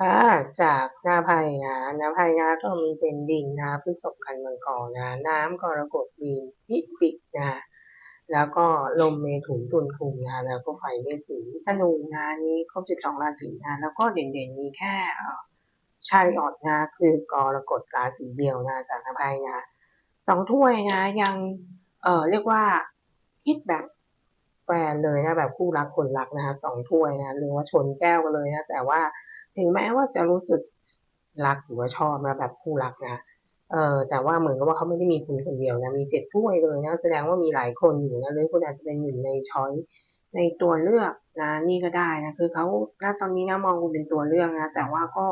ค่ะจากนาไพนะนาไพนะก็มีเป็นดินนะพฤษภกันมังกรนะน้ำกรกฎมีนพิจิกนะแล้วก็ลมเมถุนตุลคุมนะแล้วก็ไฟเมษสีธนูนะนี้ครบสิบสองราศีนะแล้วก็เด่นๆมีแค่ชาลิออดนะคือกรกฎราศีเดียวนะจากนาไพนะสองถ้วยนะยังเออเรียกว่าคิดแบบแฟนเลยนะแบบคู่รักคนรักนะคะสองถ้วยนะหรือว่าชนแก้วกันเลยนะแต่ว่า ถึงแม้ว่าจะรู้สึกรักหรือว่าชอบนะแบบคู่รักนะเออแต่ว่าเหมือนกับว่าเขาไม่ได้มีคุณคนเดียวนะมีเจ็ดถ้วเลยนะแสดงว่ามีหลายคนอยู่นะหรือคุณอาจจะเป็นหนึ่งในช้อยในตัวเลือกนะนี่ก็ได้นะคือเขาณตอนนี้นะมองคุณเป็นตัวเลือกนะแต่ว่าก็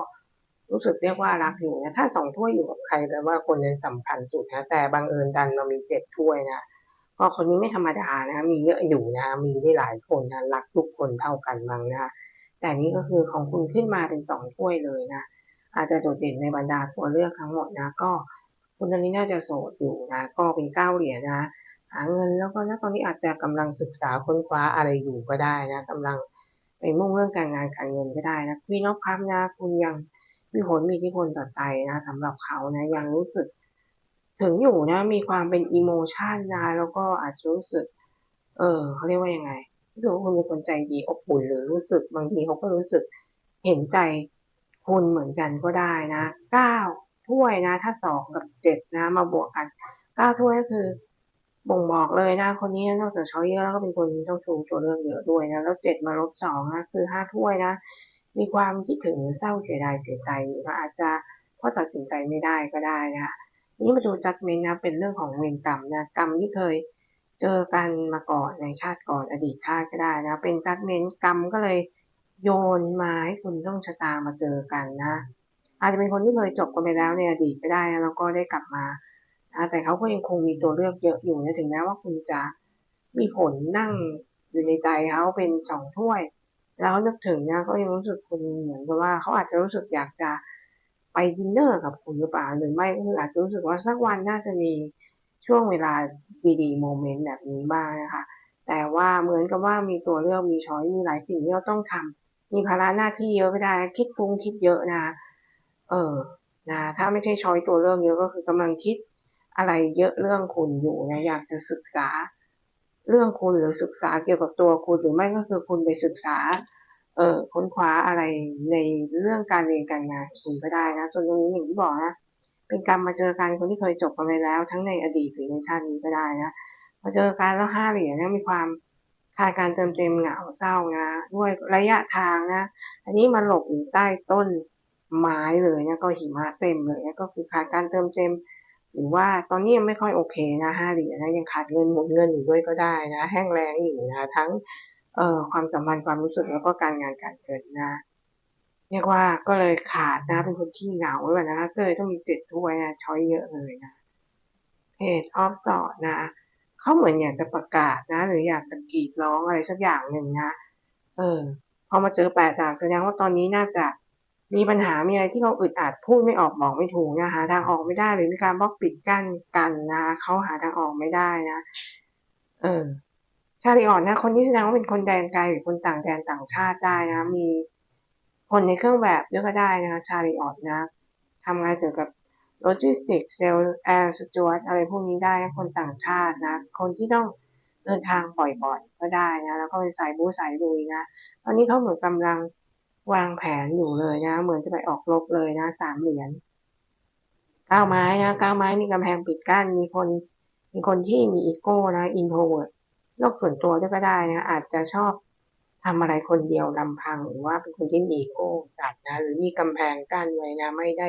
รู้สึกเรียกว่ารักอยู่นะถ้าสองถ้วยอยู่กับใครแปลว่าคนนั้นสำคัญสุดนะแต่บังเอิญดันเรามีเจ็ดถ้วยนะก็คนนี้ไม่ธรรมดานะมีเยอะอยู่นะมีได้หลายคนนะรักทุกคนเท่ากันมั้งนะ แต่นี่ก็คือของคุณขึ้นมาเป็นสองถ้วยเลยนะ อาจจะโดดเด่นในบรรดาตัวเลือกทั้งหมดนะ ก็คุณตอนนี้น่าจะโสดอยู่นะ ก็เป็นเก้าเหรียญนะ หาเงินแล้วก็นะตอนนี้อาจจะกำลังศึกษาค้นคว้าอะไรอยู่ก็ได้นะกำลังไปมุ่งเรื่องการงานการเงินก็ได้นะพี่นกพับนะ คุณยังมีผลมีอิทธิพลต่อใจนะสำหรับเขานะยังรู้สึก ถึงอยู่นะ มีความเป็นอิโมชันนะ แล้วก็อาจจะรู้สึก เออเขาเรียกว่ายังไง รู้สึกว่าคุณเป็นคนใจดีอบอุ่นหรือรู้สึกบางทีเขาก็รู้สึกเห็นใจคุณเหมือนกันก็ได้นะเก้าถ้วยนะ ถ้าสองกับเจ็ดนะ มาบวกกันเก้าถ้วยก็คือบ่งบอกเลยนะ คนนี้นอกจากช้อยเยอะแล้วก็เป็นคนเจ้าชู้ตัวเลือกเยอะด้วยนะแล้วเจ็ดมาลบสองนะคือห้าถ้วยนะ มีความคิดถึงเศร้าเสียดายเสียใจอยู่นะอาจจะเพราะตัดสินใจไม่ได้ก็ได้นะคะนี้มาดูจัดเมนนะเป็นเรื่องของเวรกรรมนะกรรมที่เคย เจอกันมาก่อนในชาติก่อนอดีตชาติก็ได้นะ เป็นจัดเมนกรรมก็เลยโยนมาให้คุณต้องชะตามาเจอกันนะ อาจจะเป็นคนที่เคยจบกันไปแล้วในอดีตก็ได้นะแล้วก็ได้กลับมาแต่เขาก็ยังคงมีตัวเลือกเยอะอยู่นะถึงแม้ว่าคุณจะมีผลนั่งอยู่ในใจเขาเป็นสองถ้วย แล้วนึกถึงนะก็ยังรู้สึกคุณเหมือนกับว่าเขาอาจจะรู้สึกอยากจะไปดินเนอร์กับคุณหรือเปล่าหรือไม่ก็คืออาจจะรู้สึกว่าสักวันน่าจะมี ช่วงเวลาดีๆโมเมนต์แบบนี้บ้างนะคะ แต่ว่าเหมือนกับว่ามีตัวเลือกมีช้อยมีหลายสิ่งที่เราต้องทำมีภาระหน้าที่เยอะไม่ได้คิดฟุ้งคิดเยอะนะ เออนะถ้าไม่ใช่ช้อยตัวเลือกเยอะก็คือกำลังคิดอะไรเยอะเรื่องคุณอยู่นะอยากจะศึกษาเรื่องคุณหรือศึกษาเกี่ยวกับตัวคุณหรือไม่ก็คือคุณไปศึกษา เออค้นคว้าอะไรในเรื่องการเรียนการงานคุณก็ได้นะส่วนตรงนี้อย่างที่บอกนะ เป็นการมาเจอกันคนที่เคยจบกันไปแล้ว ทั้งในอดีตหรือในชาตินี้ก็ได้นะมาเจอกันแล้วห้าเหรียญนะมีความขาดการเติมเต็มเหงาเศร้านะด้วยระยะทางนะ อันนี้มาหลบอยู่ใต้ต้นไม้เลยนะก็หิมะเต็มเลยนะก็คือขาดการเติมเต็ม หรือว่าตอนนี้ยังไม่ค่อยโอเคนะห้าเหรียญนะยังขาดเงินหมดเงินอยู่ด้วยก็ได้นะ แห้งแรงอยู่นะทั้งเอ่อความสัมพันธ์ความรู้สึกแล้วก็การงานการเงินนะ เรียกว่าก็เลยขาดนะเป็นคนขี้เหงาเลยนะก็เลยต้องมีเจ็ดถ้วยนะช้อยเยอะเลยนะเพจออฟต่อนะเขาเหมือนอยากจะประกาศนะ หรืออยากจะกรีดร้องอะไรสักอย่างหนึ่งนะเออพอมาเจอแปดดาบแสดงว่าตอนนี้น่าจะมีปัญหามีอะไรที่เขาอึดอัดพูดไม่ออกบอกไม่ถูกนะหาทางออกไม่ได้หรือมีการบล็อกปิดกั้นกันนะเขาหาทางออกไม่ได้นะเออชาลิออนนะ คนที่แสดงว่าเป็นคนแดนไกลหรือคนต่างแดนต่างชาติได้นะ มี คนในเครื่องแบบเยอะก็ได้นะคะชาลิออนนะทำงานเกี่ยวกับโลจิสติกเซลล์แอร์สจวตอะไรพวกนี้ได้คนต่างชาตินะคนที่ต้องเดินทางบ่อยๆก็ได้นะแล้วก็เป็นสายบู๊สายลุยนะตอนนี้เขาเหมือนกำลังวางแผนอยู่เลยนะ เหมือนจะไปออกรบเลยนะสามเหรียญก้าวไม้นะก้าวไม้มีกำแพงปิดกั้นมีคนมีคนที่มีอีโก้นะอินโทรเวิร์ดโลกส่วนตัวด้วยก็ได้นะอาจจะชอบ ทำอะไรคนเดียวลำพังหรือว่าเป็นคนที่มีโก้จัดนะ หรือมีกำแพงกั้นไว้นะ ไม่ได้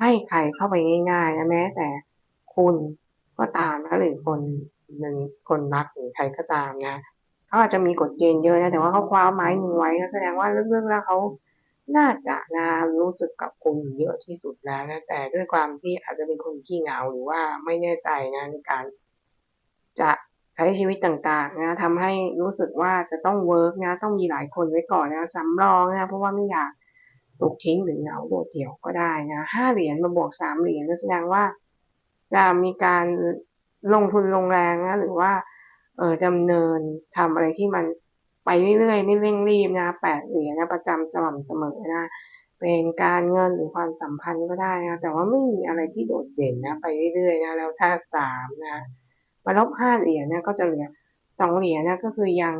ให้ใครเข้าไปง่ายๆนะแม้แต่คุณก็ตามนะหรือคนหนึ่งคนรักหรือใครก็ตามนะเขาอาจจะมีกฎเกณฑ์เยอะนะแต่ว่าเขาคว้าไม้หนึ่งไว้ก็แสดงว่าเรื่องๆแล้วเขาน่าจะนะรู้สึกกับคุณเยอะที่สุดแล้วนะแต่ด้วยความที่อาจจะเป็นคนขี้เหงาหรือว่าไม่แน่ใจนะในการจะ ใช้ชีวิตต่างๆนะทำให้รู้สึกว่าจะต้องเวิร์กนะต้องมีหลายคนไว้ก่อนนะสำรองนะเพราะว่าไม่อยากถูกทิ้งหรือเหงาโดดเดี่ยวก็ได้นะห้าเหรียญมาบวกสามเหรียญแสดงว่า จะมีการลงทุนลงแรงนะหรือว่าเออดำเนินทำอะไรที่มันไปเรื่อยๆไม่เร่งรีบนะแปดเหรียญนะประจำสม่ำเสมอนะเป็นการเงินหรือความสัมพันธ์ก็ได้นะแต่ว่าไม่มีอะไรที่โดดเด่นนะ ไปเรื่อยๆนะแล้วถ้าสามนะ มาลบห้าเหรียญนะก็จะเหลือสองเหรียญนะก็คือยัง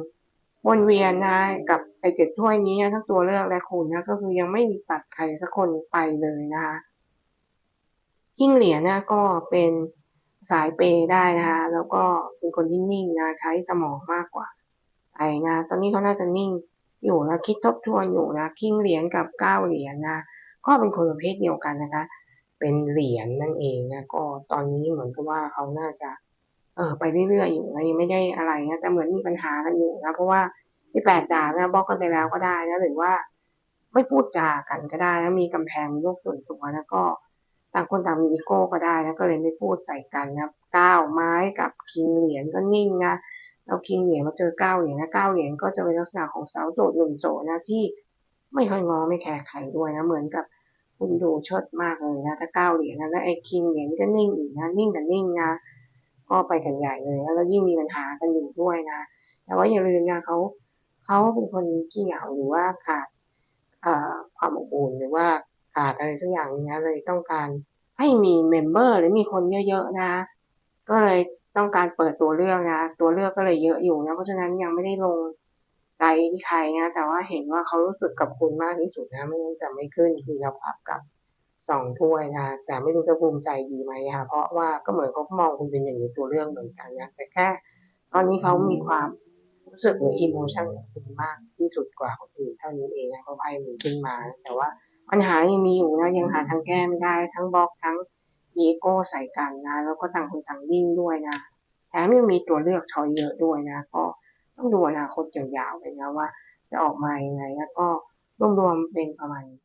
วนเวียนนะกับไอเจ็ดถ้วยนี้ทั้งตัวเลือกและคุณนะก็คือยังไม่มีตัดใครสักคนไปเลยนะคะขิ้งเหรียญนะก็เป็นสายเปได้นะคะแล้วก็เป็นคนที่นิ่งนะใช้สมองมากกว่าไอนะ ตอนนี้เขาน่าจะนิ่งอยู่นะคิดทบทวนอยู่นะคิงเหรียญกับเก้าเหรียญนะก็เป็นคนประเภทเดียวกันนะคะ เป็นเหรียญนั่นเองนะก็ตอนนี้เหมือนกับว่าเขาน่าจะ เออไปเรื่อยๆอยู่นะยังไม่ได้อะไรนะแต่เหมือนมีปัญหากันอยู่นะเพราะว่าที่แปดดาวนะบล็อกกันไปแล้วก็ได้นะหรือว่าไม่พูดจากันก็ได้นะมีกำแพงโลกส่วนตัวนะก็ต่างคนต่างมีอีโก้ก็ได้นะก็เลยไม่พูดใส่กันนะก้าวไม้กับคิงเหรียญก็นิ่งนะเราคิงเหรียญมาเจอเก้าเหรียญนะเก้าเหรียญก็จะเป็นลักษณะของสาวโสดหนุ่มโสดนะที่ไม่ค่อยงอไม่แคร์ใครด้วยนะเหมือนกับคุณดูเชิดมากเลยนะถ้าเก้าเหรียญนะแล้วไอ้คิงเหรียญก็นิ่งอีกนะนิ่งกับนิ่งนะ ก็ไปกันใหญ่เลย แล้วยิ่งมีปัญหากันอยู่ด้วยนะ แต่ว่าอย่าลืมนะเขาเขาเป็นคนขี้เหงาหรือว่าขาดความอบอุ่นหรือว่าขาดอะไรสักอย่างนี้เลยต้องการให้มีเมมเบอร์หรือมีคนเยอะๆนะ ก็เลยต้องการเปิดตัวเลือกนะตัวเลือกก็เลยเยอะอยู่นะเพราะฉะนั้นยังไม่ได้ลงใจที่ใครนะแต่ว่าเห็นว่าเขารู้สึกกับคุณมากที่สุดนะ ไม่งั้นจะไม่ขึ้นคือเราปรับกับ สองถ้วยนะแต่ไม่รู้จะภูมิใจดีไหมค่ะเพราะว่าก็เหมือนเขามองคุณเป็นอย่างนี้ตัวเลือกเหมือนกันนะแต่แค่ตอนนี้เขามีความรู้สึกหรืออิโมชันของคุณมากที่สุดกว่าคนอื่นเท่านี้เองนะเขาไพ่มันขึ้นมา แต่ว่าปัญหายังมีอยู่นะยังหาทางแก้ไม่ได้ ทั้งบล็อกทั้งอีโก้ใส่กันนะ แล้วก็ต่างคนต่างวิ่งด้วยนะแถมยังมีตัวเลือกชอยเยอะด้วยนะ ก็ต้องดูอนาคตยาวๆไปนะว่า จะออกมายังไงแล้วก็รวมๆเป็นประมาณนี้